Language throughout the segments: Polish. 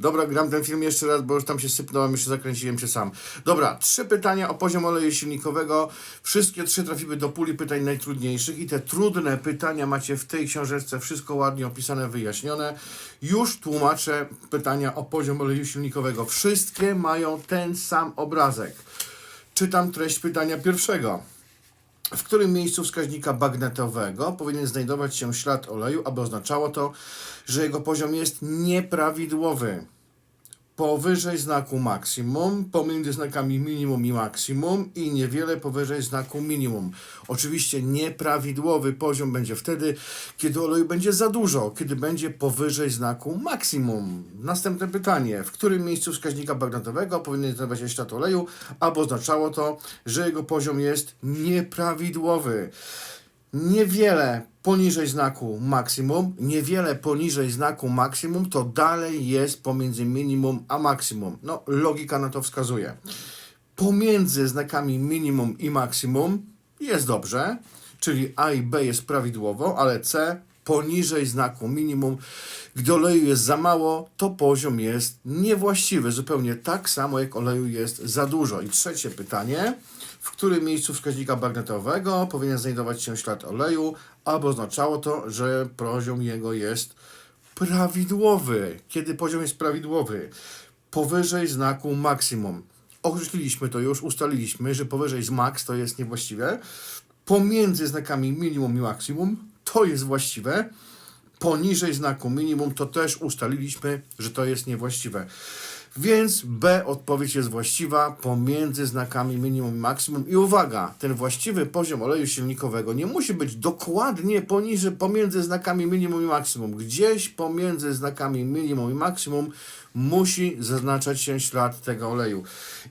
Dobra, gram ten film jeszcze raz, bo już tam się sypnąłem, jeszcze zakręciłem się sam. Dobra, trzy pytania o poziom oleju silnikowego. Wszystkie trzy trafiły do puli pytań najtrudniejszych i te trudne pytania macie w tej książeczce wszystko ładnie opisane, wyjaśnione. Już tłumaczę pytania o poziom oleju silnikowego. Wszystkie mają ten sam obrazek. Czytam treść pytania pierwszego. W którym miejscu wskaźnika bagnetowego powinien znajdować się ślad oleju, aby oznaczało to, że jego poziom jest nieprawidłowy? Powyżej znaku maksimum, pomiędzy znakami minimum i maksimum i niewiele powyżej znaku minimum. Oczywiście nieprawidłowy poziom będzie wtedy, kiedy oleju będzie za dużo, kiedy będzie powyżej znaku maksimum. Następne pytanie. W którym miejscu wskaźnika bagnetowego powinien znajdować się ślad oleju, aby oznaczało to, że jego poziom jest nieprawidłowy? Niewiele poniżej znaku maksimum, niewiele poniżej znaku maksimum, to dalej jest pomiędzy minimum a maksimum. No, logika na to wskazuje. Pomiędzy znakami minimum i maksimum jest dobrze, czyli A i B jest prawidłowo, ale C poniżej znaku minimum. Gdy oleju jest za mało, to poziom jest niewłaściwy, zupełnie tak samo jak oleju jest za dużo. I trzecie pytanie. W którym miejscu wskaźnika bagnetowego powinien znajdować się ślad oleju, aby oznaczało to, że poziom jego jest prawidłowy. Kiedy poziom jest prawidłowy? Powyżej znaku maksimum. Określiliśmy to już, ustaliliśmy, że powyżej z max to jest niewłaściwe. Pomiędzy znakami minimum i maksimum to jest właściwe. Poniżej znaku minimum to też ustaliliśmy, że to jest niewłaściwe. Więc B odpowiedź jest właściwa pomiędzy znakami minimum i maksimum. I uwaga, ten właściwy poziom oleju silnikowego nie musi być dokładnie poniżej, pomiędzy znakami minimum i maksimum. Gdzieś pomiędzy znakami minimum i maksimum musi zaznaczać się ślad tego oleju.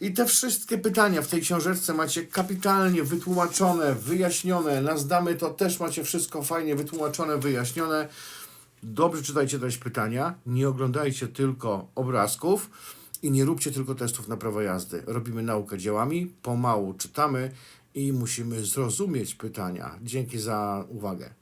I te wszystkie pytania w tej książeczce macie kapitalnie wytłumaczone, wyjaśnione. Na zdamy to też macie wszystko fajnie wytłumaczone, wyjaśnione. Dobrze czytajcie treść pytania, nie oglądajcie tylko obrazków i nie róbcie tylko testów na prawo jazdy. Robimy naukę dziełami, pomału czytamy i musimy zrozumieć pytania. Dzięki za uwagę.